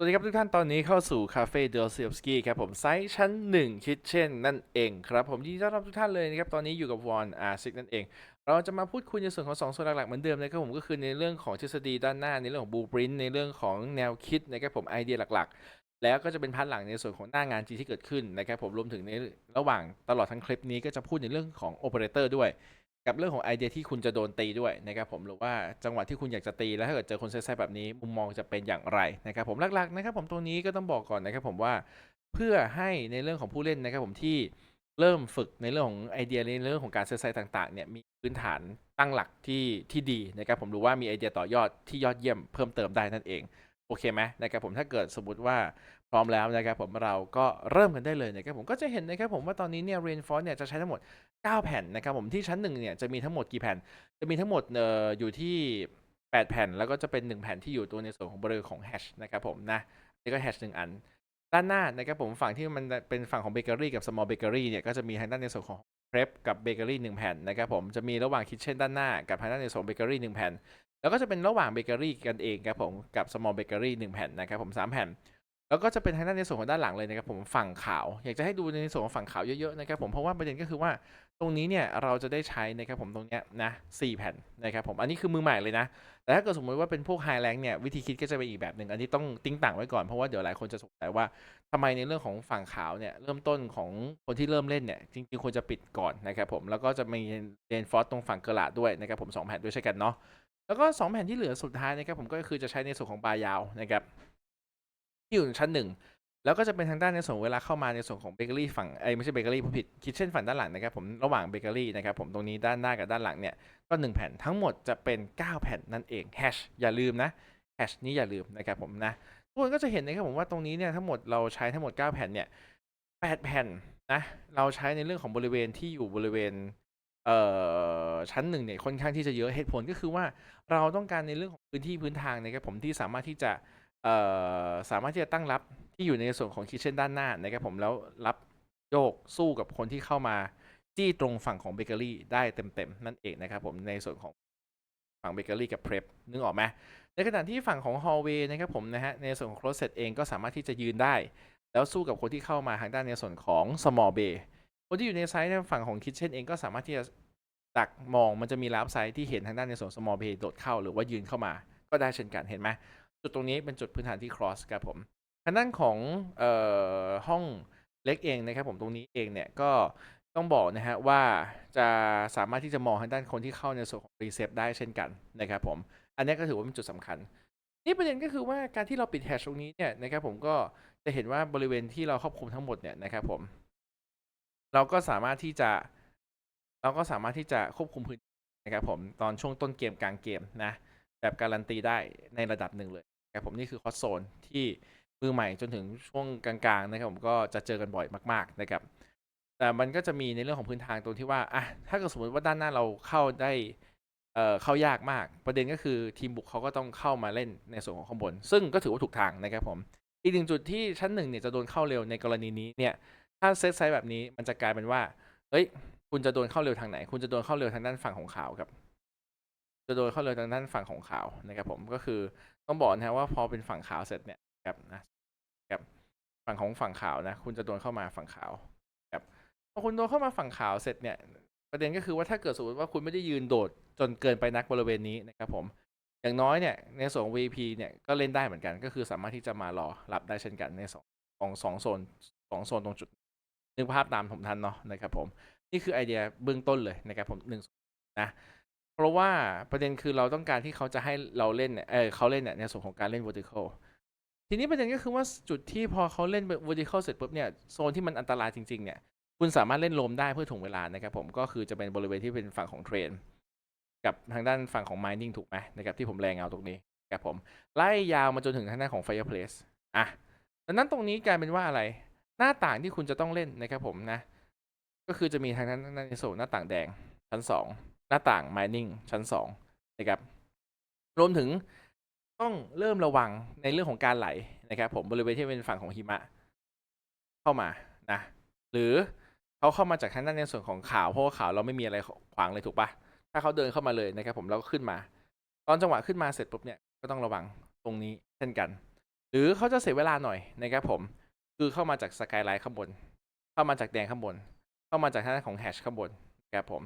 สวัสดีครับทุกท่านตอนนี้เข้าสู่คาเฟ่เดลเซียบสกี้ครับผมไซต์ชั้น 1 คิดเช่นนั่นเองครับผมยินดีต้อนรับทุกท่านเลยนะครับตอนนี้อยู่กับวอนอาร์ซิกนั่นเอง เราจะมาพูดคุยในส่วนของสองส่วนหลักๆเหมือนเดิมนะครับผมก็คือในเรื่องของทฤษฎีด้านหน้าในเรื่องของบูปรินในเรื่องของแนวคิดนะครับผมไอเดียหลักๆ แล้วก็จะเป็นพาร์ทหลังในส่วนของหน้างานจริงที่เกิดขึ้นนะครับผมรวมถึงในระหว่างตลอดทั้งคลิปนี้ก็จะพูดในเรื่องของโอเปอเรเตอร์ด้วย กับเรื่องของไอเดียที่คุณจะโดนตีด้วยนะครับผมหรือว่าจังหวะที่คุณอยากจะตีแล้วถ้าเกิดเจอคนแซ่บๆแบบนี้มุมมองจะเป็นอย่างไรนะครับผมหลักๆนะครับผมตรงนี้ก็ต้องบอกก่อนนะครับผมว่าเพื่อให้ในเรื่องของผู้เล่นนะครับผมที่เริ่มฝึกในเรื่องของไอเดียในเรื่องของการเซตไซต์ต่างๆเนี่ยมีพื้นฐานตั้งหลักที่ที่ดีนะครับผมรือว่ามีไอเดียต่อยอดที่ยอดเยี่ยมเพิ่มเติมได้นั่นเองโอเคไหมนะครับผมถ้าเกิดสมมติว่า พร้อมแล้วนะครับผมเราก็เริ่มกันได้เลยนะครับผมก็จะเห็นนะครับผมว่าตอนนี้เนี่ย Reinforce เนี่ยจะใช้ทั้งหมด 9 แผ่นนะครับผมที่ชั้นหนึ่งเนี่ยจะมีทั้งหมดกี่แผ่น จะมีทั้งหมดเอ่ออยู่ที่ 8 แผ่นแล้วก็จะเป็น 1 แผ่นที่อยู่ตัวในส่วนของบริเวณของแฮชนะครับผมนะนี่ก็แฮชหนึ่งอัน ด้านหน้านะครับผมฝั่งที่มันเป็นฝั่งของเบเกอรี่กับ small bakery เนี่ยก็จะมีทางด้านในส่วนของ prep กับเบเกอรี่หนึ่งแผ่นนะครับผมจะมีระหว่างคิทเช่นด้านหน้ากับทางด้านในส่วนเบเกอรี่หนึ่งแผ่นแล้วก็จะเป็นระหว่างเบเกอรี่กันเองครับผมกับ small bakery หนึ่งแผ่นนะครับผมสามแผ่น แล้วก็จะเป็นทางด้านในส่วนของด้านหลังเลยนะครับผมฝั่งขาว อยากจะให้ดูในส่วนของฝั่งขาวเยอะๆนะครับผมเพราะว่าประเด็นก็คือว่าตรงนี้เนี่ยเราจะได้ใช้นะครับผมตรงเนี้ยนะสี่แผ่นนะครับผมอันนี้คือมือใหม่เลยนะ แต่ถ้าเกิดสมมติว่าเป็นพวกไฮแรงเนี่ยวิธีคิดก็จะเป็นอีกแบบหนึ่งอันนี้ต้องติ้งต่างไว้ก่อนเพราะว่าเดี๋ยวหลายคนจะสงสัยว่าทำไมในเรื่องของฝั่งขาวเนี่ยเริ่มต้นของคนที่เริ่มเล่นเนี่ยจริงๆควรจะปิดก่อนนะครับผมแล้วก็จะมีเรนฟอร์ตรงฝั่งกระลาดด้วยนะครับผมสองแผ่นด้วยใช่กันเนาะแล้วก็สองแผ่นที่เหลือสุดท้ายนะครับผมก็คือจะใช้ในส่วนของบายาวนะครับ ที่อยู่ชั้นหนึ่งแล้วก็จะเป็นทางด้านในส่วนเวลาเข้ามาในส่วนของเบเกอรี่ฝั่งไอ้ไม่ใช่เบเกอรี่ผมผิดคิทเช่นฝั่งด้านหลังนะครับผมระหว่างเบเกอรี่นะครับผมตรงนี้ด้านหน้ากับด้านหลังเนี่ยก็1แผ่นทั้งหมดจะเป็น 9 แผ่นนั่นเองแฮชอย่าลืมนะแฮชนี้อย่าลืมนะครับผมนะทุกคนก็จะเห็นนะครับผมว่าตรงนี้เนี่ยทั้งหมดเราใช้ทั้งหมด 9 แผ่นเนี่ย8แผ่นนะเราใช้ในเรื่องของบริเวณที่อยู่บริเวณเอ่อชั้นหนึ่งเนี่ยค่อนข้างที่จะเยอะเหตุผลก็คือว่าเราต้องการในเรื่องของพื้นที่พื้นทางนะครับผมที่สามารถที่จะ สามารถที่จะตั้งรับที่อยู่ในส่วนของคิ t เช่นด้านหน้านะครับผมแล้วรับโยกสู้กับคนที่เข้ามาจี้ตรงฝั่งของเบเกอรี่ได้เต็มๆ นั่นเองนะครับผมในส่วนของฝั่งเบเกอรี่กับเพรพนึกออกไหมในขณะที่ฝั่งของฮอลเวย์นะครับผมนะฮะในส่วนของ closet เองก็สามารถที่จะยืนได้ แล้วสู้กับคนที่เข้ามาทางด้านในส่วนของ small bay คนที่อยู่ในไซส์ทางฝั่งของคิ t เช่นเองก็สามารถที่จะดักมองมันจะมีลับไซส์ที่เห็นทางด้านในส่วน small bay โดดเข้าหรือว่ายืนเข้ามาก็ได้เช่นกันเห็นไหม จุดตรงนี้เป็นจุดพื้นฐานที่ cross ครับผมทางด้านของเอ่อห้องเล็กเองนะครับผมตรงนี้เองเนี่ยก็ต้องบอกนะฮะว่าจะสามารถที่จะมองทางด้านคนที่เข้าในส่วนของรีเซฟได้เช่นกันนะครับผม อันนี้ก็ถือว่าเป็นจุดสำคัญ นี่ประเด็นก็คือว่าการที่เราปิดแฮชตรงนี้เนี่ยนะครับผมก็จะเห็นว่าบริเวณที่เราครอบคลุมทั้งหมดเนี่ยนะครับผม เราก็สามารถที่จะเราก็สามารถที่จะควบคุมพื้นที่นะครับผมตอนช่วงต้นเกมกลางเกมนะ แบบการันตีได้ในระดับหนึ่งเลยนะครับผมนี่คือคอสโซนที่มือใหม่จนถึงช่วงกลางๆนะครับผมก็จะเจอกันบ่อยมาก ๆ นะครับ แต่มันก็จะมีในเรื่องของพื้นทางตรงที่ว่าอะถ้าเกิดสมมติว่าด้านหน้าเราเข้าได้เอ่อเข้ายากมาก ประเด็นก็คือทีมบุกเขาก็ต้องเข้ามาเล่นในส่วนของข้างบน ซึ่งก็ถือว่าถูกทางนะครับผม อีกหนึ่งจุดที่ชั้นหนึ่งเนี่ยจะโดนเข้าเร็วในกรณีนี้เนี่ย ถ้าเซตไซส์แบบนี้มันจะกลายเป็นว่า เฮ้ย คุณจะโดนเข้าเร็วทางไหน คุณจะโดนเข้าเร็วทางด้านฝั่งของขาวครับ จะโดนเข้าเร็วทางด้านฝั่งของขาวนะครับผมก็คือต้องบอกนะฮะว่าพอเป็นฝั่งขาวเสร็จเนี่ยครับนะครับฝั่งของฝั่งขาวนะ คุณจะโดนเข้ามาฝั่งขาวครับพอคุณโดนเข้ามาฝั่งขาวเสร็จเนี่ย ประเด็นก็คือว่าถ้าเกิดสมมติว่าคุณไม่ได้ยืนโดดจนเกินไปนักบริเวณนี้นะครับผมอย่างน้อยเนี่ยในส่วนของ VP เนี่ยก็เล่นได้เหมือนกัน ก็คือสามารถที่จะมารอรับได้เช่นกันในสองของสองโซนสองโซนตรงจุดนึกภาพตามผมทันเนาะนะครับผมนี่คือไอเดียเบื้องต้นเลยนะครับผมหนึ่งนะ เพราะว่าประเด็นคือเราต้องการที่เขาจะให้เราเล่นเนี่ยเออเขาเล่นเนี่ยในส่วนของการเล่น vertical ทีนี้ประเด็นก็คือว่าจุดที่พอเขาเล่น vertical เสร็จปุ๊บเนี่ยโซนที่มันอันตรายจริงๆเนี่ยคุณสามารถเล่นโลมได้เพื่อถ่วงเวลานะครับผมก็คือจะเป็นบริเวณที่เป็นฝั่งของเทรนกับทางด้านฝั่งของ mining ถูกไหมนะครับที่ผมแรงเอาตรงนี้ครับผมไล่ยาวมาจนถึงทางด้านของ fireplace อะดังนั้นตรงนี้กลายเป็นว่าอะไรหน้าต่างที่คุณจะต้องเล่นนะครับผมนะ ก็คือจะมีทางด้านในโซนหน้าต่างแดงชั้นสอง หน้าต่าง mining ชั้นสองนะครับรวมถึงต้องเริ่มระวังในเรื่องของการไหลนะครับผมบริเวณที่เป็นฝั่งของหิมะ เข้ามานะหรือเขาเข้ามาจากทางด้านในส่วนของขาวเพราะว่าขาวเราไม่มีอะไรขวางเลยถูกปะถ้าเขาเดินเข้ามาเลยนะครับผมแล้วก็ขึ้นมา ตอนจังหวะขึ้นมาเสร็จปุ๊บเนี่ยก็ต้องระวังตรงนี้เช่นกัน หรือเขาจะเสียเวลาหน่อยนะครับผมคือเข้ามาจากสกายไลท์ข้างบน เข้ามาจากแดงข้างบน เข้ามาจากทางด้านของแฮชข้างบนนะครับผม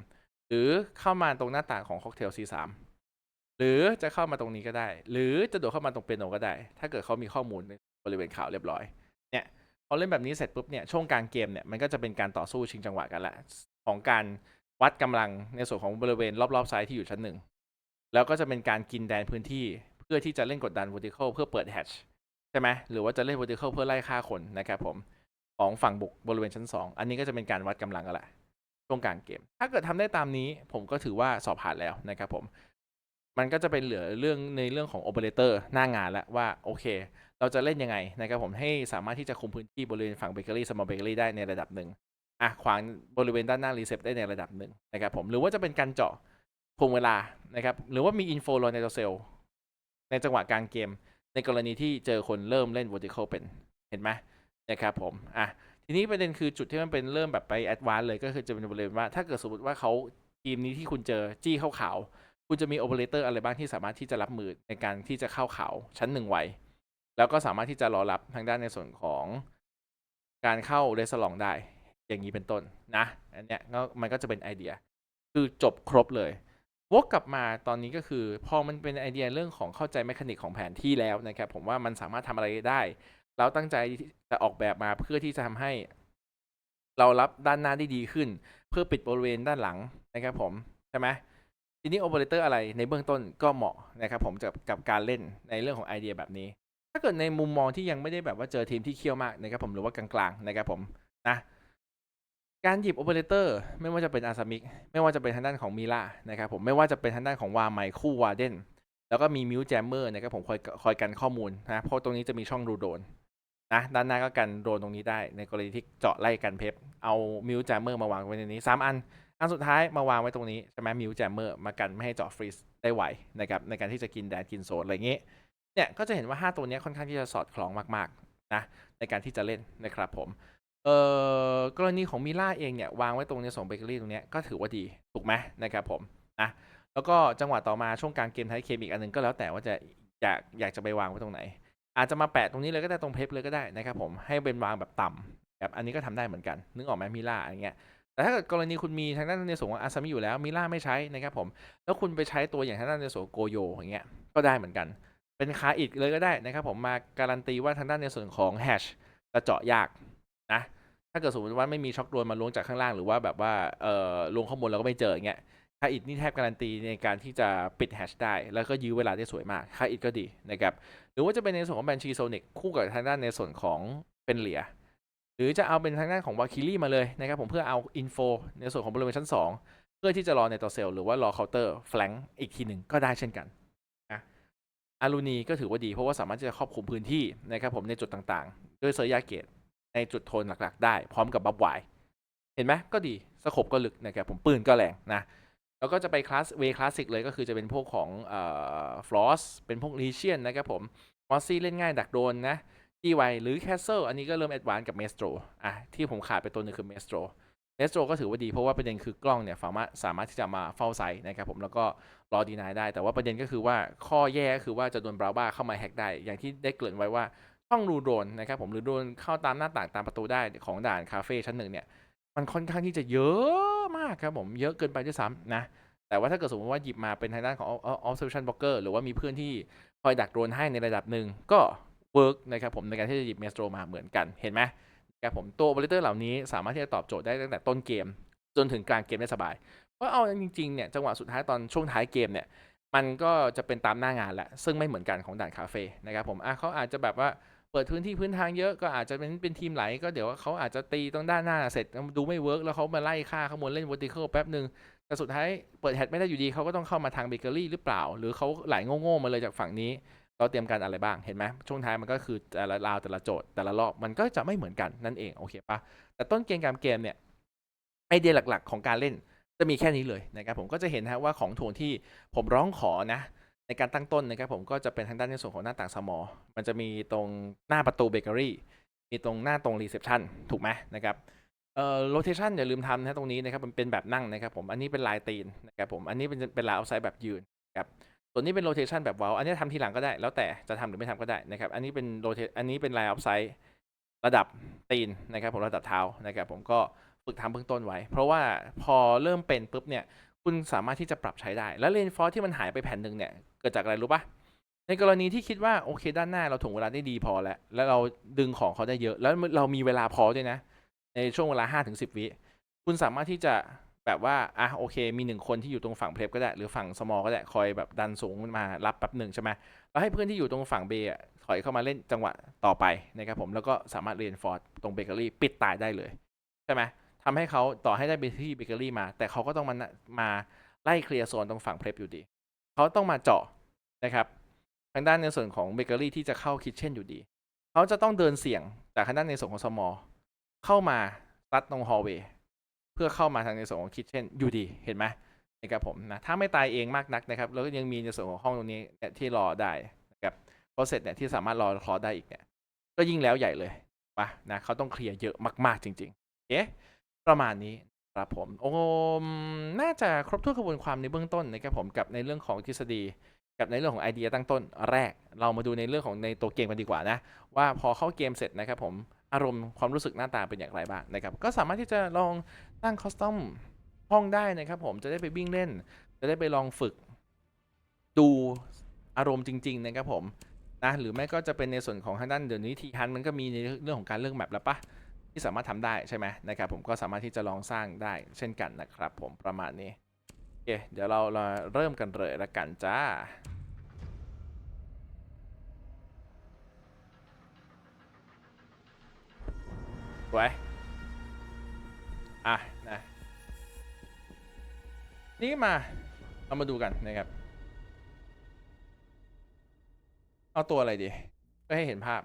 หรือเข้ามาตรงหน้าต่างของค็อกเทล C3 หรือจะเข้ามาตรงนี้ก็ได้ หรือจะโดดเข้ามาตรงเปียโนก็ได้ ถ้าเกิดเขามีข้อมูลในบริเวณข่าวเรียบร้อย เนี่ยพอเล่นแบบนี้เสร็จปุ๊บเนี่ยช่วงกลางเกมเนี่ยมันก็จะเป็นการต่อสู้ชิงจังหวะกันละของการวัดกำลังในส่วนของบริเวณรอบๆไซต์ที่อยู่ชั้นหนึ่งแล้วก็จะเป็นการกินแดนพื้นที่เพื่อที่จะเล่นกดดัน vertical เพื่อเปิดแฮชใช่ไหมหรือว่าจะเล่น vertical เพื่อไล่ฆ่าคนนะครับผมของฝั่งบุกบริเวณชั้น 2 อันนี้ก็จะเป็นการวัดกำลังกันแหละ ช่วงกลางเกม ถ้าเกิดทำได้ตามนี้ผมก็ถือว่าสอบผ่านแล้วนะครับผม มันก็จะเป็นเหลือเรื่องในเรื่องของโอเปอเรเตอร์หน้างานแล้วว่าโอเค เราจะเล่นยังไงนะครับผมให้สามารถที่จะคุมพื้นที่บริเวณฝั่งเบเกอรี่สมอลเบเกอรี่ได้ในระดับหนึ่งอะขวางบริเวณด้านหน้ารีเซพได้ในระดับหนึ่งนะครับผมหรือว่าจะเป็นการเจาะพวงเวลานะครับหรือว่ามีอินโฟโลในตัวเซลในจังหวะกลางเกม ในกรณีที่เจอคนเริ่มเล่น vertical เป็นเห็นไหมนะครับผมอะ ทีนี้ประเด็นคือจุดที่มันเป็นเริ่มแบบไปแอดวานเลยก็คือจะเป็นบริเวณว่า ถ้าเกิดสมมติว่าเขาทีมนี้ที่คุณเจอจี้เข้าขาว คุณจะมีโอเปอเรเตอร์อะไรบ้างที่สามารถที่จะรับมือในการที่จะเข้าขาวชั้นหนึ่งไวแล้วก็สามารถที่จะรอรับทางด้านในส่วนของการเข้าเรสลองได้ อย่างนี้เป็นต้นนะอันเนี้ยมันก็จะเป็นไอเดีย คือจบครบเลยวกกลับมาตอนนี้ก็คือ พอมันเป็นไอเดียเรื่องของเข้าใจแมคานิกของแผนที่แล้วนะครับผมว่ามันสามารถทำอะไรได้ เราตั้งใจจะออกแบบมาเพื่อที่จะทำให้ เรารับด้านหน้าได้ดีขึ้น เพื่อปิดบริเวณด้านหลังนะครับผมใช่ไหมทีนี้โอเปอเรเตอร์อะไรในเบื้องต้นก็เหมาะนะครับผมกับกับการเล่นในเรื่องของไอเดียแบบนี้ ถ้าเกิดในมุมมองที่ยังไม่ได้แบบว่าเจอทีมที่เคี่ยวมากนะครับผมหรือว่ากลางๆนะครับผมนะการหยิบโอเปอเรเตอร์ไม่ว่าจะเป็นอาซามิกไม่ว่าจะเป็นทางด้านของมิล่านะครับผมไม่ว่าจะเป็นทางด้านของวาไมคู่วาเดนแล้วก็มีมิวแจมเมอร์นะครับผมคอยคอยกันข้อมูลนะเพราะตรงนี้จะมีช่องรูโดน นะด้านหน้าก็กันโดนตรงนี้ได้ในกรณีที่เจาะไล่กันเพปเอามิวแจมเมอร์มาวางไว้ในนี้สามอัน อันสุดท้ายมาวางไว้ตรงนี้ใช่ไหมมิวแจมเมอร์มากันไม่ให้เจาะฟรีซได้ไหวนะครับในการที่จะกินแดนกินโซนอะไรอย่างนี้เนี่ยก็จะเห็นว่า 5 ตัวนี้ค่อนข้างที่จะสอดคล้องมากๆนะในการที่จะเล่นนะครับผมเอ่อกรณีของมิล่าเองเนี่ยวางไว้ตรงในส่วนเบเกอรี่ตรงนี้ก็ถือว่าดีถูกไหมนะครับผมนะแล้วก็จังหวะต่อมาช่วงกลางเกมท้ายเกมอีกอันหนึงก็แล้วแต่ว่าจะอยากอยากจะไปวางไว้ตรงไหน อาจจะมาแปะตรงนี้เลยก็ได้ตรงเพปเลยก็ได้นะครับผมให้เป็นวางแบบต่ำแบบอันนี้ก็ทำได้เหมือนกัน นึกออกไหมมิล่าอย่างเงี้ยแต่ถ้าเกิดกรณีคุณมีทางด้านในส่วนของอาซามิอยู่แล้วมิล่าไม่ใช้นะครับผมแล้วคุณไปใช้ตัวอย่างทางด้านในส่วนของโกโยอย่างเงี้ยก็ได้เหมือนกัน เป็นคาอิดเลยก็ได้นะครับผมมาการันตีว่าทางด้านในส่วนของแฮชจะเจาะยากนะถ้าเกิดสมมติว่าไม่มีช็อคโดนมาล้วงจากข้างล่างหรือว่าแบบว่าเอ่อลวงข้างบนแล้วก็ไม่เจออย่างเงี้ย คาอิดนี่แทบการันตีในการที่จะปิดแฮชได้ แล้วก็ยื้อเวลาได้สวยมากคาอิดก็ดีนะครับหรือว่าจะเป็นในส่วนของแบนชีโซนิกคู่กับทางด้านในส่วนของเป็นเหลียหรือจะเอาเป็นทางด้านของวาคิลี่มาเลยนะครับผมเพื่อเอาอินโฟในส่วนของบริเวณชั้น 2 เพื่อที่จะรอในตัวเซลล์หรือว่ารอเคาน์เตอร์แฟลงอีกทีหนึ่งก็ได้เช่นกันนะอารูนีก็ถือว่าดีเพราะว่าสามารถที่จะครอบคลุมพื้นที่นะครับผมในจุดต่างๆ ด้วยเซอร์ยาเกตในจุดโทนหลักๆ ได้ พร้อมกับบัฟไวเห็นไหมก็ดีสโคบก็ลึกนะครับผมปืนก็แรงนะ แล้วก็จะไปคลาสเวคลาสสิกเลยก็คือจะเป็นพวกของเอ่อฟลอสเป็นพวกลีเชียนนะครับผมมอสซี่เล่นง่ายดักโดนนะจีไวหรือแคสเซิลอันนี้ก็เริ่มแอดวานซ์กับเมสโตรอะที่ผมขาดไปตัวหนึงคือเมสโตรเมสโตรก็ถือว่าดีเพราะว่าประเด็นคือกล้องเนี่ยสามารถสามารถที่จะมาเฝ้าไซต์นะครับผมแล้วก็รอดีนายได้แต่ว่าประเด็นก็คือว่าข้อแย่ก็คือว่าจะโดนบราบ้าเข้ามาแฮกได้ อย่างที่ได้เกริ่นไว้ว่าช่องรูโดนนะครับผมหรือโดนเข้าตามหน้าต่างตามประตูได้ของด่านคาเฟ่ชั้นหนึ่งเนี่ย มันค่อนข้างที่จะเยอะมากครับผมเยอะเกินไปด้วยซ้ำนะ แต่ว่าถ้าเกิดสมมติว่าหยิบมาเป็นทางด้านของ observation blocker หรือว่ามีเพื่อนที่คอยดักโดรนให้ในระดับหนึ่งก็เวิร์กนะครับผมในการที่จะหยิบเมสโตรมาเหมือนกันเห็นไหมนะครับผมตัวบริเตอร์เหล่านี้สามารถที่จะตอบโจทย์ได้ตั้งแต่ต้นเกม จนถึงกลางเกมได้สบาย เพราะเอาจริงๆเนี่ยจังหวะสุดท้ายตอนช่วงท้ายเกมเนี่ยมันก็จะเป็นตามหน้างานแหละ ซึ่งไม่เหมือนกันของด่านคาเฟ่นะครับผมเขาอาจจะแบบว่า เปิดพื้นที่พื้นทางเยอะก็อาจจะเป็นเป็นทีมไหลก็เดี๋ยวเขาอาจจะตีตรงด้านหน้าเสร็จดูไม่เวิร์กแล้วเขามาไล่ฆ่าข้างบนเล่น vertical แป๊บหนึ่งแต่สุดท้ายเปิดแฮตไม่ได้อยู่ดีเขาก็ต้องเข้ามาทางเบเกอรี่หรือเปล่า หรือเขาไหลโง่ๆมาเลยจากฝั่งนี้ เราเตรียมการอะไรบ้างเห็นไหมช่วงท้ายมันก็คือแต่ละราวแต่ละโจทย์แต่ละรอบมันก็จะไม่เหมือนกันนั่นเองโอเคปะแต่ต้นเกมการเกมเนี่ยไอเดียหลักๆ ของการเล่นจะมีแค่นี้เลยนะครับผมก็จะเห็นนะว่าของโทนที่ผมร้องขอนะ ในการตั้งต้นนะครับผมก็จะเป็นทางด้านในส่วนของหน้าต่างสมอ มันจะมีตรงหน้าประตูเบเกอรี่มีตรงหน้าตรงรีเซพชันถูกไหมนะครับเอ่อโรเทชันอย่าลืมทำนะตรงนี้นะครับมันเป็นแบบนั่งนะครับผมอันนี้เป็นลายตีนนะครับผมอันนี้เป็นเป็นลายเอาไซด์แบบยืนครับส่วนนี้เป็นโรเทชันแบบว้าอันนี้ทำทีหลังก็ได้ แล้วแต่จะทำหรือไม่ทำก็ได้นะครับอันนี้เป็นโรเทอันนี้เป็นลน์ออฟไซด์ระดับตีนนะครับผมระดับเท้านะครับผมก็ฝึกทำเบื้องต้นไว้ เพราะว่าพอเริ่มเป็นปุ๊บเนี่ย คุณสามารถที่จะปรับใช้ได้ แล้วเลนฟอร์ที่มันหายไปแผ่นหนึ่งเนี่ย เกิดจากอะไรรู้ปะในกรณีที่คิดว่าโอเคด้านหน้าเราถ่วงเวลาได้ดีพอแล้ว แล้วเราดึงของเขาได้เยอะ แล้วเรามีเวลาพอด้วยนะ ในช่วงเวลา5-10 วิคุณสามารถที่จะแบบว่าอะโอเค มีหนึ่งคนที่อยู่ตรงฝั่งเพลฟก็ได้ หรือฝั่งสมอลก็ได้คอยแบบดันสูงมารับแป๊บหนึ่งใช่ไหมแล้วให้เพื่อนที่อยู่ตรงฝั่งเบย์อถอยเข้ามาเล่นจังหวะต่อไปนะครับผมแล้วก็สามารถเรียนฟอร์ดตรงเบเกอรี่ปิดตายได้เลยใช่ไหม ทำให้เขาต่อให้ได้ไปที่เบเกอรี่มา แต่เขาก็ต้องมามาไล่เคลียร์โซนตรงฝั่งเพลฟอยู่ดี เขาต้องมาเจาะนะครับ ทางด้านในส่วนของเบเกอรี่ที่จะเข้าคิทเช่นอยู่ดี เขาจะต้องเดินเสี่ยงจากทางด้านในส่วนของสมอลเข้ามาตัดตรงฮอลเวย์เพื่อเข้ามาทางในส่วนของคิทเช่นอยู่ดีเห็นไหมนะครับผมนะถ้าไม่ตายเองมากนักนะครับ แล้วก็ยังมีในส่วนของห้องตรงนี้เนี่ยที่รอได้นะครับพอเสร็จเนี่ยที่สามารถรอคลอได้อีกเนี่ยก็ยิ่งแล้วใหญ่เลยปะนะเขาต้องเคลียร์เยอะมาก ๆจริงๆเอ๊ะ ประมาณนี้ครับผมโอ้น่าจะครบถ้วนกระบวนความในเบื้องต้นนะครับผมกับในเรื่องของทฤษฎี กับในเรื่องของไอเดียตั้งต้นแรก เรามาดูในเรื่องของในตัวเกมกันดีกว่านะว่าพอเข้าเกมเสร็จนะครับผมอารมณ์ความรู้สึกหน้าตาเป็นอย่างไรบ้างนะครับก็สามารถที่จะลองตั้งคอสตอมห้องได้นะครับผมจะได้ไปวิ่งเล่น จะได้ไปลองฝึก ดูอารมณ์จริง ๆ นะครับผมนะหรือไม่ก็จะเป็นในส่วนของทางด้านเดี๋ยวนี้ทีฮันมันก็มีในเรื่องของการเลือกแมปแล้วปะ ที่สามารถทำได้ใช่ไหมนะครับผมก็สามารถที่จะลองสร้างได้เช่นกันนะครับ ผมประมาณนี้โอเคเดี๋ยวเราเราเริ่มกันเลยละกันจ้าไว้อะนะนี่มาเรามาดูกันนะครับ เอาตัวอะไรดีเพื่อให้เห็นภาพ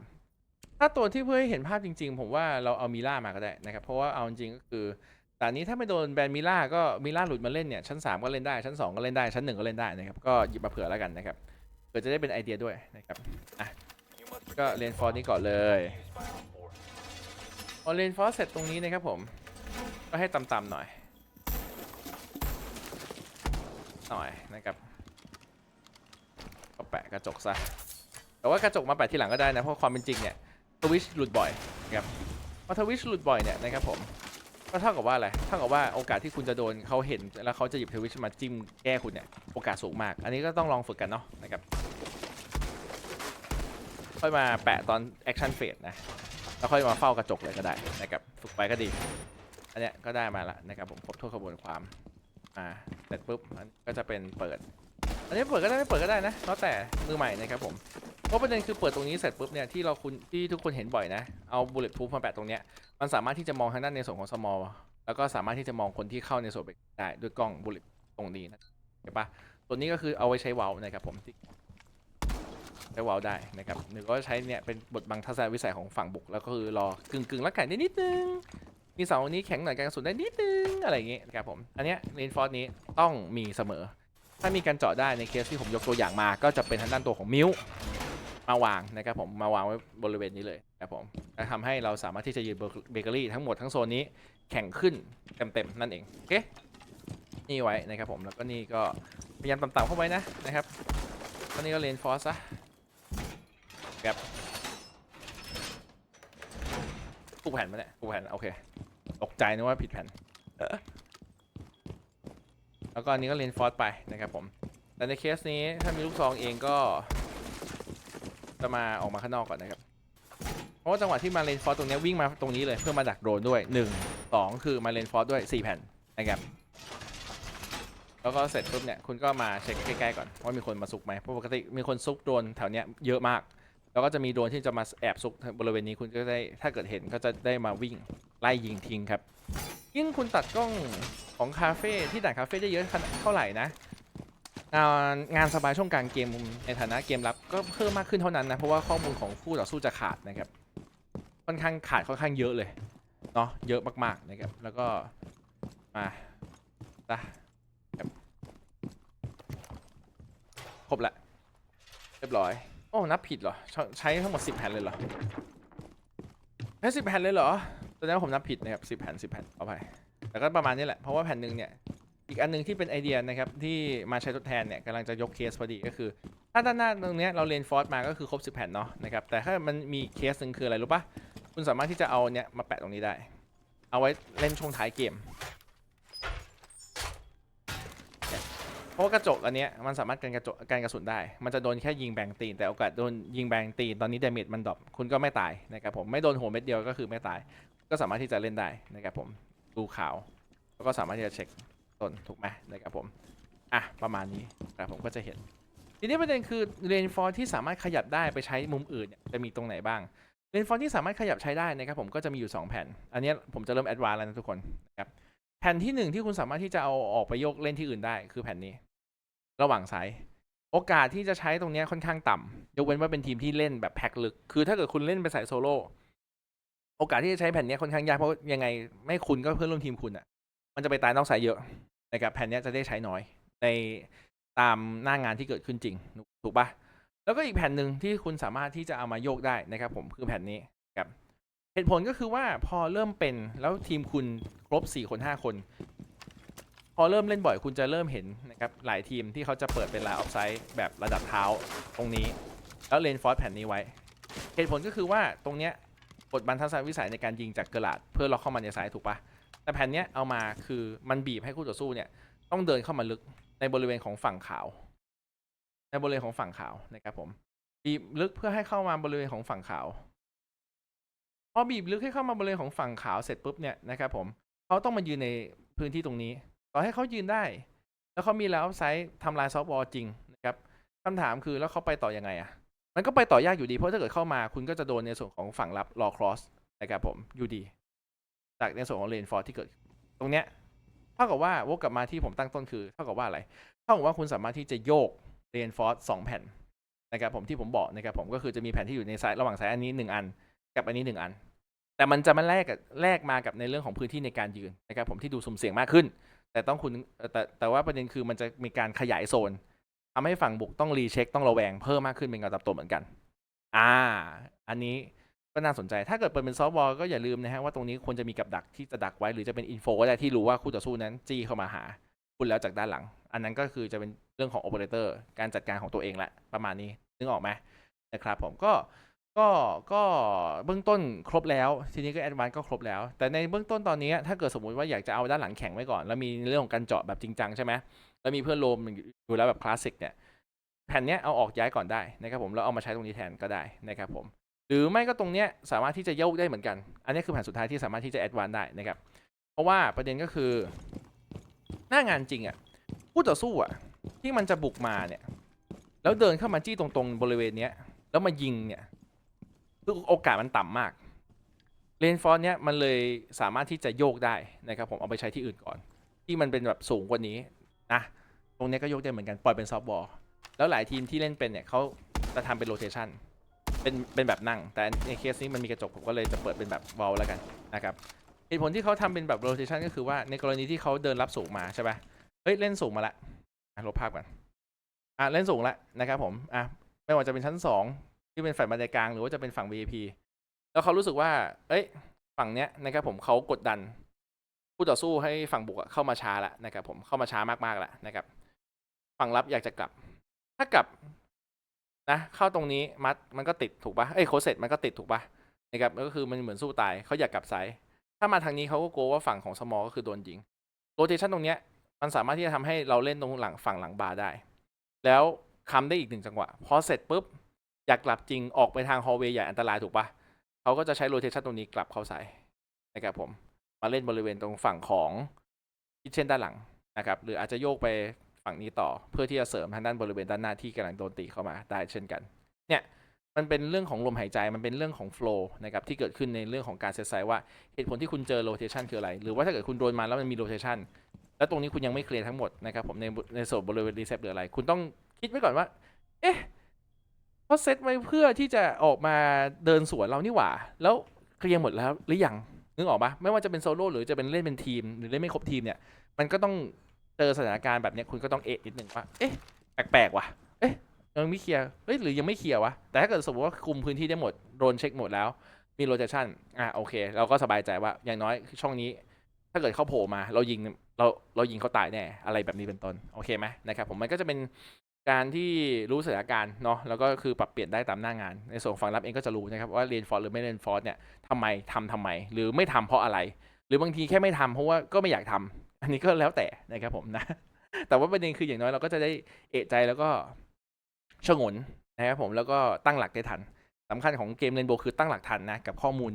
ถ้าตัวที่เพื่อให้เห็นภาพจริง ๆ ผมว่าเราเอามิล่ามาก็ได้นะครับ เพราะว่าเอาจริงก็คือแต่นี้ถ้าไม่โดนแบนมิล่าก็มิล่าหลุดมาเล่นเนี่ยชั้น 3 ก็เล่นได้ชั้น 2 ก็เล่นได้ชั้น 1 ก็เล่นได้นะครับ ก็หยิบมาเผื่อแล้วกันนะครับเผื่อจะได้เป็นไอเดียด้วยนะครับอะก็เรนฟอร์นี้ก่อนเลยพอเลนฟอสเสร็จตรงนี้นะครับผม ก็ให้ต่ำๆหน่อย หน่อยนะครับก็แปะกระจกซะแต่ว่ากระจกมาแปะทีหลังก็ได้นะเพราะความเป็นจริงเนี่ย ทวิชหลุดบ่อยนะครับพอทวิชหลุดบ่อยเนี่ยนะครับผมก็เท่ากับว่าอะไรเท่ากับว่าโอกาสที่คุณจะโดนเขาเห็นแล้วเขาจะหยิบทวิชมาจิ้มแก้คุณเนี่ยโอกาสสูงมาก อันนี้ก็ต้องลองฝึกกันเนาะนะครับค่อยมาแปะตอนแอคชั่นเฟสนะแล้วค่อยมาเฝ้ากระจกเลยก็ได้นะครับฝึกไปก็ดี อันเนี้ยก็ได้มาล้วนะครับผมครบถ้วนกระบวนความอ่าเสร็จปุ๊บมันก็จะเป็นเปิด อันนี้เปิดก็ได้ไม่เปิดก็ได้นะแล้วแต่มือใหม่นะครับผม เพราะประเด็นคือเปิดตรงนี้เสร็จปุ๊บเนี่ยที่เราคุณที่ทุกคนเห็นบ่อยนะ เอาบุลเลตพูฟมาแปะตรงเนี้ยมันสามารถที่จะมองทางด้านในส่วนของ small แล้วก็สามารถที่จะมองคนที่เข้าในส่วนได้ด้วยกล้องบุลเลตตรงนี้นะเห็นปะตัวนี้ก็คือเอาไว้ใช้เวาลนะครับผมใช้วาลได้นะครับหรือก็ใช้เนี่ยเป็นบทบังทัศนวิสัยของฝั่งบุกแล้วก็คือรอกึ่งกึ่งๆลักไก่ได้นิดนึงมีเสานี้แข็งหน่อยการกระสุนได้นิดนึงอะไรอย่างเงี้ยนะครับผมอันเนี้ยเรนฟอร์นี้ต้องมีเสมอ ถ้ามีการเจาะได้ในเคสที่ผมยกตัวอย่างมา ก็จะเป็นทางด้านตัวของมิว มาวางนะครับผมมาวางไว้บริเวณนี้เลยนะครับผมจะทำให้เราสามารถที่จะยืนเบเกอรี่ทั้งหมดทั้งโซนนี้แข็งขึ้นเต็มๆนั่นเองโอเคนี่ไว้นะครับผมแล้วก็นี่ก็พยายามต่ำๆเข้าไว้นะนะครับตอนนี้ก็เรนฟอร์ซะครับถูแผ่นมาเนี่ยถูแผ่นโอเคตกใจนึกว่าผิดแผ่นแล้วก็อันนี้ก็เลนฟอร์สไปนะครับผมแต่ในเคสนี้ถ้ามีลูกซองเองก็ จะมาออกมาข้างนอกก่อนนะครับ เพราะว่าจังหวะที่มาเลนฟอร์สตรงนี้วิ่งมาตรงนี้เลยเพื่อมาดักโดรนด้วย 1 2 คือมาเลนฟอร์สด้วย 4 แผ่นนะครับแล้วก็เสร็จปุ๊บเนี่ยคุณก็มาเช็คใกล้ๆก่อนว่ามีคนมาซุกไหมเพราะปกติมีคนซุกโดนแถวเนี้ยเยอะมาก แล้วก็จะมีโดนที่จะมาแอบซุกบริเวณนี้คุณก็ได้ถ้าเกิดเห็นก็จะได้มาวิ่งไล่ยิงทิ้งครับยิ่งคุณตัดกล้องของคาเฟ่ที่ด่านคาเฟ่ได้เยอะเท่าไหร่นะ งานงานสบายช่วงกลางเกมในฐานะเกมรับก็เพิ่มมากขึ้นเท่านั้นนะ เพราะว่าข้อมูลของคู่ต่อสู้จะขาดนะครับ ค่อนข้างขาดค่อนข้างเยอะเลยเนาะเยอะมากๆนะครับ แล้วก็มาจ้ะครับครบละเรียบร้อยโอ้นับผิดเหรอใช้ใช้ทั้งหมด 10แผ่นเลยเหรอใช้สิบแผ่นเลยเหรอแสดงว่าผมนับผิดนะครับสิบแผ่นสิบแผ่นเอาไปแต่ก็ประมาณนี้แหละเพราะว่าแผ่นหนึ่งเนี่ย อีกอันหนึงที่เป็นไอเดียนะครับที่มาใช้ทดแทนเนี่ยกำลังจะยกเคสพอดีก็คือถ้าด้านหน้าตรงเนี้ยเราเรียนฟอร์สมาก็คือครบ 10 แผ่นเนาะนะครับแต่ถ้ามันมีเคสหนึ่งคืออะไรรู้ปะคุณสามารถที่จะเอาเนี้ยมาแปะตรงนี้ได้ เอาไว้เล่นช่วงท้ายเกมเพราะกระจกอันนี้มันสามารถกันกระจกกันกระสุนได้ มันจะโดนแค่ยิงแบงตีน แต่โอกาสโดนยิงแบงตีนตอนนี้เดเมจมันดรอปคุณก็ไม่ตายนะครับผมไม่โดนหัวเม็ดเดียวก็คือไม่ตาย ก็สามารถที่จะเล่นได้นะครับผมดูข่าวแล้วก็สามารถที่จะเช็ค ต้นถูกไหมนะครับผม อะ ประมาณนี้นะครับผมก็จะเห็น ทีนี้ประเด็นคือเรนฟอร์ที่สามารถขยับได้ไปใช้มุมอื่นเนี่ยจะมีตรงไหนบ้างเรนฟอร์ที่สามารถขยับใช้ได้นะครับผมก็จะมีอยู่ 2 แผ่น อันนี้ผมจะเริ่มแอดวานซ์แล้วนะทุกคนนะครับแผ่นที่ 1 ที่คุณสามารถที่จะเอาออกไปยกเล่นที่อื่นได้คือแผ่นนี้ ระหว่างซ้ายโอกาสที่จะใช้ตรงนี้ค่อนข้างต่ำยกเว้นว่าเป็นทีมที่เล่นแบบแพ็คลึก คือถ้าเกิดคุณเล่นเป็นสายโซโล่โอกาสที่จะใช้แผ่นนี้ค่อนข้างยากเพราะยังไงไม่คุณก็เพื่อนร่วมทีมคุณอะ มันจะไปตายนอกสายเยอะ นะครับแผ่นนี้จะได้ใช้น้อยในตามหน้างานที่เกิดขึ้นจริง ถูกปะแล้วก็อีกแผ่นหนึ่งที่คุณสามารถที่จะเอามาโยกได้นะครับ ผมคือแผ่นนี้ครับเหตุผลก็คือว่าพอเริ่มเป็นแล้วทีมคุณครบ 4 คน 5 คน พอเริ่มเล่นบ่อยคุณจะเริ่มเห็นนะครับหลายทีมที่เขาจะเปิดเป็นลายออฟไซด์แบบระดับเท้าตรงนี้ แล้วเลนฟอร์สแผ่นนี้ไว้ เหตุผลก็คือว่าตรงเนี้ยกดบันทัศนวิสัยในการยิงจากเกระลาดเพื่อล็อกเข้ามาในซ้ายถูกปะ แต่แผ่นเนี้ยเอามาคือมันบีบให้คู่ต่อสู้เนี่ยต้องเดินเข้ามาลึกในบริเวณของฝั่งขาว ในบริเวณของฝั่งขาวนะครับผม บีบลึกเพื่อให้เข้ามาบริเวณของฝั่งขาวพอบีบลึกให้เข้ามาบริเวณของฝั่งขาวเสร็จปุ๊บเนี่ยนะครับผมเขาต้องมายืนในพื้นที่ตรงนี้ ต่อให้เขายืนได้ แล้วเขามีแล้วไซต์ทำลายซอฟต์บอลจริงนะครับคำถามคือแล้วเขาไปต่อยังไงอะมันก็ไปต่อยากอยู่ดีเพราะถ้าเกิดเข้ามาคุณก็จะโดนในส่วนของฝั่งรับรอครอสนะครับผมอยู่ดี จากในส่วนของเลนฟอร์ที่เกิดตรงเนี้ยเท่ากับว่าวกกลับมาที่ผมตั้งต้นคือเท่ากับว่าอะไรเท่ากับว่าคุณสามารถที่จะโยกเรนฟอร์สองแผ่นนะครับผมที่ผมบอกนะครับผมก็คือจะมีแผ่นที่อยู่ในซ้ายระหว่างซ้ายอันนี้หนึ่งอัน กับอันนี้หนึ่งอัน แต่มันจะมาแลกกับแลกมากับในเรื่องของพื้นที่ในการยืนนะครับผมที่ดูสุ่มเสี่ยงมากขึ้น แต่ต้องคุณแต่แต่ว่าประเด็นคือมันจะมีการขยายโซนทำให้ฝั่งบุกต้องรีเช็คต้องระแวงเพิ่มมากขึ้นเป็นการตับโตเหมือนกัน อ่า อันนี้ ก็น่าสนใจ ถ้าเกิดเปิดเป็นซอฟต์บอลก็อย่าลืมนะฮะว่าตรงนี้ควรจะมีกับดักที่จะดักไว้หรือจะเป็นอินโฟก็ได้ที่รู้ว่าคู่ต่อสู้นั้นจี้เข้ามาหาคุณแล้วจากด้านหลัง อันนั้นก็คือจะเป็นเรื่องของโอเปอเรเตอร์การจัดการของตัวเองแหละประมาณนี้นึกออกไหมนะครับผมก็ก็ก็เบื้องต้นครบแล้ว ทีนี้ก็แอดวานก็ครบแล้ว แต่ในเบื้องต้นตอนนี้ถ้าเกิดสมมุติว่าอยากจะเอาด้านหลังแข็งไว้ก่อน แล้วมีเรื่องของการเจาะแบบจริงจังใช่ไหมแล้วมีเพื่อนโลมอยู่แล้วแบบคลาสสิกเนี่ยแผ่นเนี้ยเอาออกย้ายก่อนได้นะครับผมแล้วเอามาใช้ตรงนี้แทนก็ได้นะครับผม หรือไม่ก็ตรงเนี้ยสามารถที่จะโยกได้เหมือนกัน อันนี้คือแผนสุดท้ายที่สามารถที่จะแอดวานได้นะครับ เพราะว่าประเด็นก็คือ หน้างานจริงอะ่ะผู้ต่อสู้อะ่ะที่มันจะบุกมาเนี่ย แล้วเดินเข้ามาจี้ตรงๆบริเวณเนี้ย แล้วมายิงเนี่ยคือโอกาสมันต่ำมากเลนฟอนเนี้ยมันเลยสามารถที่จะโยกได้นะครับผมเอาไปใช้ที่อื่นก่อน ที่มันเป็นแบบสูงกว่านี้นะตรงเนี้ยก็โยกได้เหมือนกันปล่อยเป็นซอฟต์บอลแล้วหลายทีมที่เล่นเป็นเนี่ยเขาจะทำเป็นโรเทชัน เป็นเป็นแบบนั่ง แต่ในเคสนี้มันมีกระจกผมก็เลยจะเปิดเป็นแบบวอลแล้วกันนะครับเหตุผลที่เขาทำเป็นแบบ rotation ก็คือว่าในกรณีที่เขาเดินรับสูงมาใช่ปะเฮ้ยเล่นสูงมาละลบภาพก่อนอะเล่นสูงละนะครับผมอะไม่ว่าจะเป็นชั้น 2 ที่เป็นฝ่ายบันไดกางหรือว่าจะเป็นฝั่ง VIP แล้วเขารู้สึกว่า เอ้ย ฝั่งเนี้ยนะครับผมเขากดดัน ผู้ต่อสู้ให้ฝั่งบุกเข้ามาช้าละนะครับผมเข้ามาช้ามากๆแล้วนะครับ ฝั่งรับอยากจะกลับ ถ้ากลับ นะเข้าตรงนี้มัดมันก็ติดถูกปะเอ้ยโคเซตมันก็ติดถูกปะนะครับก็คือมันเหมือนสู้ตายเขาอยากกลับไซส์ถ้ามาทางนี้เขาก็กลัวว่าฝั่งของสมอก็คือโดนยิงโรเทชันตรงเนี้ยมันสามารถที่จะทำให้เราเล่นตรงหลังฝั่งหลังบาร์ได้ แล้วคำได้อีกหนึ่งจังหวะพอเสร็จปุ๊บอยากกลับจริงออกไปทางฮอลเวย์ใหญ่อันตรายถูกปะเขาก็จะใช้โรเทชันตรงนี้กลับเข้าใส่นะครับผมมาเล่นบริเวณตรงฝั่งของคิเช่นด้านหลังนะครับหรืออาจจะโยกไป ฝั่งนี้ต่อ เพื่อที่จะเสริมทางด้านบริเวณด้านหน้าที่กำลังโดนตีเข้ามาได้เช่นกัน เนี่ยมันเป็นเรื่องของลมหายใจมันเป็นเรื่องของโฟล์นะครับที่เกิดขึ้นในเรื่องของการเซตไซว่าเหตุผลที่คุณเจอโรเทชันคืออะไร หรือว่าถ้าเกิดคุณโดนมาแล้วมันมีโรเทชันแล้วตรงนี้คุณยังไม่เคลียร์ทั้งหมดนะครับผมในในส่วนบริเวณรีเซ็ปหรืออะไร คุณต้องคิดไว้ก่อนว่า เอ๊ะเขาเซตไว้เพื่อที่จะออกมาเดินสวนเรานี่หว่า แล้วเคลียร์หมดแล้วหรือยังนึกออกปะไม่ว่าจะเป็นโซโล่หรือจะเป็นเล่นเป็นทีม หรือเล่นไม่ครบทีมเนี่ย มันก็ต้อง เจอสถานการณ์แบบเนี้ยคุณก็ต้องเอะนิดหนึ่งว่า เอ๊ะ แปลกๆว่ะ เอ๊ะยังไม่เคลียร์เฮ้ยหรือยังไม่เคลียร์วะ แต่ถ้าเกิดสมมติว่าคุมพื้นที่ได้หมดโดนเช็คหมดแล้ว มีโรเ t ชันอะโอเค เราก็สบายใจว่าอย่างน้อยช่องนี้ ถ้าเกิดเขาโผล่มา เรายิงเราเรายิงเขาตายแน่อะไรแบบนี้เป็นต้นโอเคไหมนะครับผมมันก็จะเป็นการที่รู้สถานการณ์เนาะแล้วก็คือปรับเปลี่ยนได้ตามหน้างาน ในส่วนฝั่งรับเองก็จะรู้นะครับว่าเรียนฟอร์หรือไม่เรียนฟอร์เนี่ยทำไมทำทำไม หรือไม่ทำเพราะอะไร หรือบางทีแค่ไม่ทำเพราะว่าก็ไม่อยากทำ อันนี้ก็แล้วแต่นะครับผมนะ แต่ว่าประเด็นคืออย่างน้อยเราก็จะได้เอะใจแล้วก็ชงนนะครับผมแล้วก็ตั้งหลักได้ทันสำคัญของเกมเรนโบว์คือตั้งหลักทันนะกับข้อมูล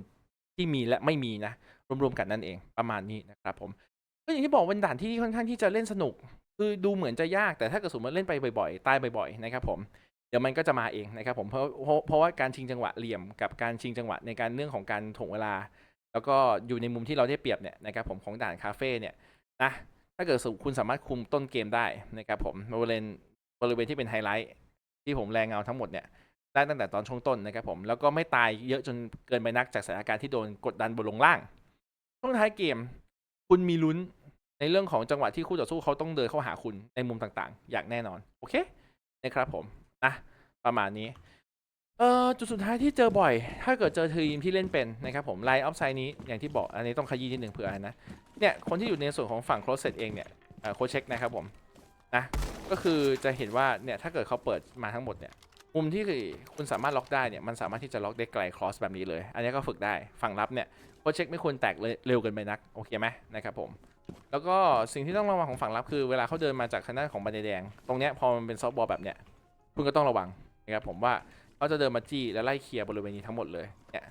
ที่มีและไม่มีนะรวมๆกันนั่นเองประมาณนี้นะครับผมก็อย่างที่บอกเป็นด่านที่ค่อนข้างที่จะเล่นสนุก คือดูเหมือนจะยากแต่ถ้าเกิดสมมติเล่นไปบ่อยๆตายบ่อยๆนะครับผมเดี๋ยวมันก็จะมาเองนะครับผมเพราะเพราะเพราะว่าการชิงจังหวะเหลี่ยมกับการชิงจังหวะในการเรื่องของการถ่วงเวลา แล้วก็อยู่ในมุมที่เราได้เปรียบเนี่ยนะครับผมของด่านคาเฟ่เนี่ย นะถ้าเกิดสคุณสามารถคุมต้นเกมได้นะครับผมบริเวณบริเวณที่เป็นไฮไลท์ที่ผมแรงเงาทั้งหมดเนี่ยได้ตั้งแต่ตอนช่วงต้นนะครับผมแล้วก็ไม่ตายเยอะจนเกินไปนักจากสถานการณ์ที่โดนกดดันบนลงล่าง ช่วงท้ายเกม คุณมีลุ้นในเรื่องของจังหวะที่คู่ต่อสู้เขาต้องเดินเข้าหาคุณในมุมต่างๆ อย่างแน่นอน โอเคนะครับผมนะประมาณนี้ เอ่อจุดสุดท้ายที่เจอบ่อย ถ้าเกิดเจอทีมที่เล่นเป็นนะครับผมไลน์ออฟไซด์นี้อย่างที่บอกอันนี้ต้องขยี้นิดหนึ่งเผื่ออะไรนะเนี่ยคนที่อยู่ในส่วนของฝั่งโค s เซตเองเนี่ยโคเช็คนะครับผมนะก็คือจะเห็นว่าเนี่ยถ้าเกิดเขาเปิดมาทั้งหมดเนี่ยมุมที่คุณสามารถล็อกได้เนี่ยมันสามารถที่จะล็อกได้ไกลครอสแบบนี้เลย อันนี้ก็ฝึกได้ฝั่งรับเนี่ยโคเช็คไม่ควรแตกเลยเร็วเกินไปนักโอเคไหมนะครับผมแล้วก็สิ่งที่ต้องระวังของฝั่งรับคือเวลาเขาเดินมาจากทางด้านของบันไดแดง ตรงเนี้ยพอมันเป็นซอฟต์บอลแบบเนี้ยคุณก็ต้องระวังนะครับผมว่า เขาจะเดินมาจี้และไล่เคลียร์บริเวณนี้ทั้งหมดเลยเนี่ย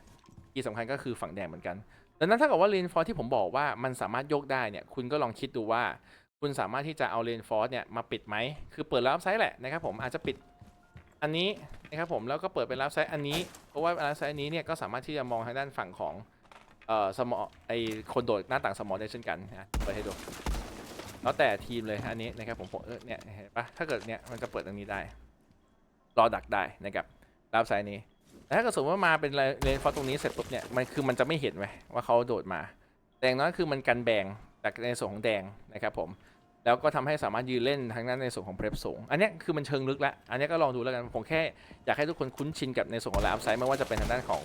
ที่สำคัญก็คือฝั่งแดงเหมือนกันดังนั้นถ้าเกิดว่าเลนฟอร์ที่ผมบอกว่ามันสามารถยกได้เนี่ยคุณก็ลองคิดดูว่า คุณสามารถที่จะเอาเลนฟอร์เนี่ยมาปิดไหมคือเปิดรับไซด์แหละนะครับผมอาจจะปิดอันนี้นะครับผมแล้วก็เปิดเป็นรับไซด์อันนี้เพราะว่ารับไซด์อันนี้เนี่ยก็สามารถที่จะมองทางด้านฝั่งของเอ่อสมอไอคนโดดหน้าต่างสมอได้เช่นกันนะเปิดให้ดูแล้วแต่ทีมเลยอันนี้นะครับผมผมเออเนี่ยเห็นปะถ้าเกิดเนี่ยมันจะเปิดตรงนี้ได้ รอดักได้นะครับ รับไซด์นี้แต่ถ้าเกิดสมมติว่ามาเป็นเลนฟอร์ตรงนี้เสร็จปุ๊บเนี่ยมันคือมันจะไม่เห็นไว้ว่าเขาโดดมา แต่อย่างน้อยคือมันกันแบงจากในส่วนของแดงนะครับผมแล้วก็ทำให้สามารถยืนเล่นทางด้านในส่วนของเพลฟสูง อันนี้คือมันเชิงลึกแล้ว อันนี้ก็ลองดูแล้วกัน ผมแค่อยากให้ทุกคนคุ้นชินกับในส่วนของไลฟ์ไซด์ไม่ว่าจะเป็นทางด้านของ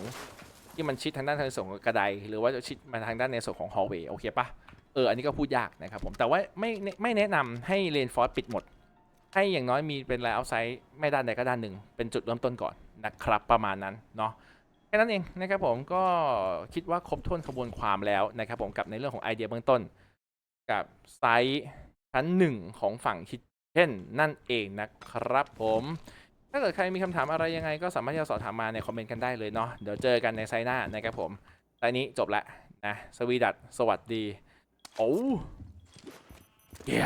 ที่มันชิดทางด้านในส่วนของกระไดหรือว่าจะชิดมาทางด้านในส่วนของฮอลเวย์โอเคปะเออ อันนี้ก็พูดยากนะครับผม แต่ว่าไม่ไม่แนะนำให้เลนฟอร์สปิดหมด ให้อย่างน้อยมีเป็นไลน์เอาไซด์ไม่ด้านใดก็ด้านหนึ่ง เป็นจุดเริ่มต้นก่อนนะครับประมาณนั้นเนาะแค่นั้นเองนะครับผมก็คิดว่าครบถ้วนขบวนความแล้วนะครับผมกับในเรื่องของไอเดียเบื้องต้น กับไซส์ชั้นหนึ่งของฝั่งคิดเช่นนั่นเองนะครับผม ถ้าเกิดใครมีคำถามอะไรยังไงก็สามารถที่จะสอบถามมาในคอมเมนต์กันได้เลยเนาะเดี๋ยวเจอกันในไซส์หน้านะครับผมไซส์นี้จบละนะสวีดัตสวัสดีโอ้เย้